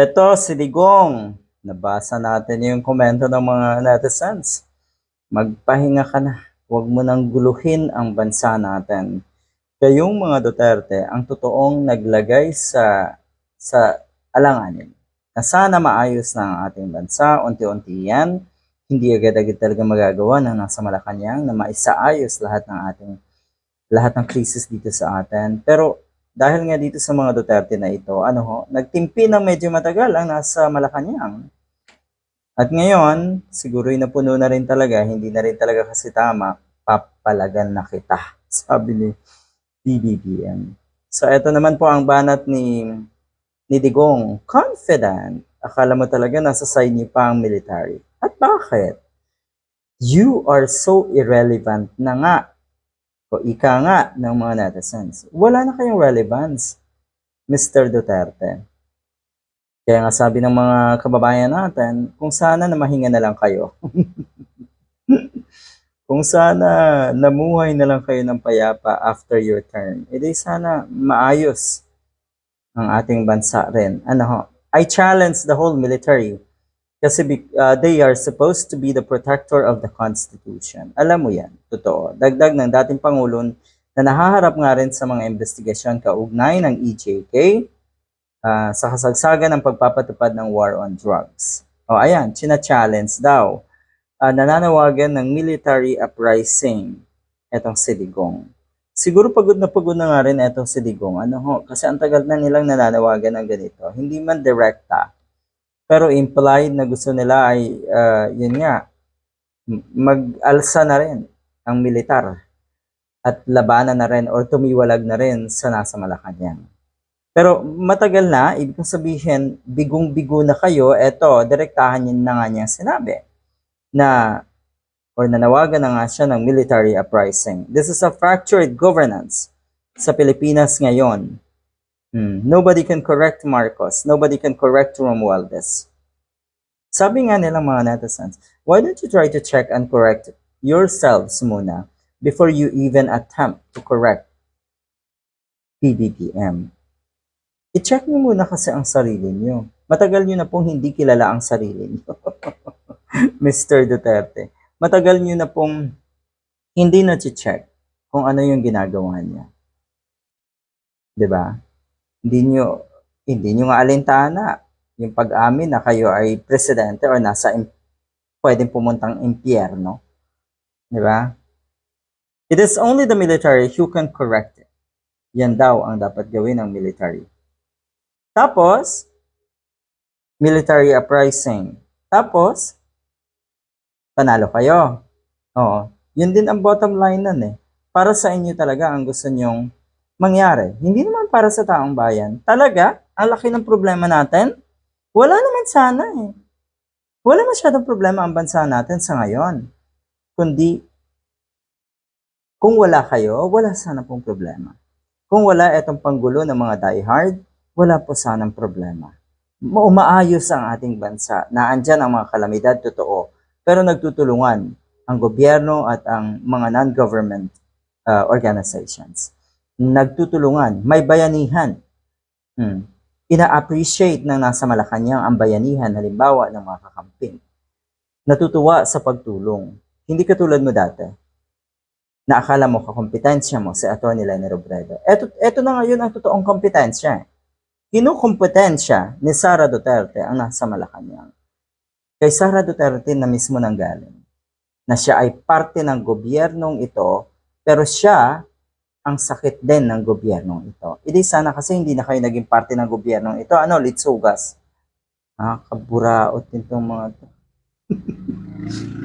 Eto, si Digong. Nabasa natin yung komento ng mga netizens. Magpahinga ka na. Huwag mo nang guluhin ang bansa natin. Kayong mga Duterte ang totoong naglagay sa sa alanganin. Na sana maayos na ang ating bansa, unti-unti yan. Hindi agad-agad talaga magagawa ng nasa Malacanang na maisaayos lahat ng ating lahat ng krisis dito sa atin. Pero dahil nga dito sa mga Duterte na ito, ano ho, nagtimpi ng medyo matagal ang nasa Malacanang. At ngayon, siguro napuno na rin talaga, hindi na rin talaga kasi tama, papalagan na kita, sabi ni BBBM. So ito naman po ang banat ni ni Digong, confident. Akala mo talaga nasa side niyo pa ang military. At bakit? You are so irrelevant na nga o ika nga ng mga netizens, wala na kayong relevance, Mr. Duterte. Kaya nga sabi ng mga kababayan natin, kung sana na mahinga na lang kayo. kung sana namuhay na lang kayo ng payapa after your term, edi sana maayos ang ating bansa rin. Ano ho? I challenge the whole military kasi uh, they are supposed to be the protector of the Constitution. Alam mo yan, totoo. Dagdag ng dating Pangulo na nahaharap nga rin sa mga investigasyon kaugnay ng EJK ah, sa kasagsagan ng pagpapatupad ng war on drugs. O ayan, china-challenge daw. Ah, nananawagan ng military uprising etong si Digong. Siguro pagod na pagod na nga rin etong si Digong. Ano ho? Kasi ang tagal na nilang nananawagan ng ganito. Hindi man direkta, pero implied na gusto nila ay, ah, yun nga, mag-alsa na rin ang militar at labanan na rin or tumiwalag na rin sa nasa Malacanang. Pero matagal na, ibig sabihin, bigong-bigo na kayo, eto, direktahan yun na nga niyang sinabi na or nanawagan na nga siya ng military uprising. This is a fractured governance sa Pilipinas ngayon. Hmm, Nobody can correct Marcos. Nobody can correct Romualdez. Sabi nga nilang mga netizens, why don't you try to check and correct yourselves muna before you even attempt to correct PBBM? I-check niyo muna kasi ang sarili niyo. Matagal niyo na pong hindi kilala ang sarili niyo. Mr. Duterte. Matagal niyo na pong hindi na check kung ano yung ginagawa niya. 'Di ba? Hindi niyo hindi niyo nga alintana yung pag-amin na kayo ay presidente or nasa pwedeng pumuntang impyerno. 'Di ba? It is only the military who can correct it. Yan daw ang dapat gawin ng military. Tapos, military uprising. Tapos, panalo kayo. Oo. Yun din ang bottom line nun eh. Para sa inyo talaga ang gusto nyong mangyari. Hindi naman para sa taong bayan. Talaga, ang laki ng problema natin. Wala naman sana eh. Wala masyadong problema ang bansa natin sa ngayon. Kundi, kung wala kayo, wala sana pong problema. Kung wala itong panggulo ng mga diehard, wala po sanang problema. Ma- Umaayos ang ating bansa. Naandyan ang mga kalamidad, totoo. Pero nagtutulungan ang gobyerno at ang mga non-government uh, organizations. Nagtutulungan. May bayanihan. Hmm. Ina-appreciate ng nasa Malacanang ang bayanihan, halimbawa ng mga kakamping. Natutuwa sa pagtulong. Hindi katulad mo dati na akala mo kakompetensya mo si Atty. Leni Robredo. Eto, eto na ngayon ang totoong kompetensya. Kinukompetensya ni Sara Duterte ang nasa Malacanang. Kay Sara Duterte na mismo nang galing na siya ay parte ng gobyernong ito pero siya ang sakit din ng gobyernong ito. Hindi sana kasi hindi na kayo naging parte ng gobyernong ito. Ano, litsugas. Ah, kaburaot din mga to.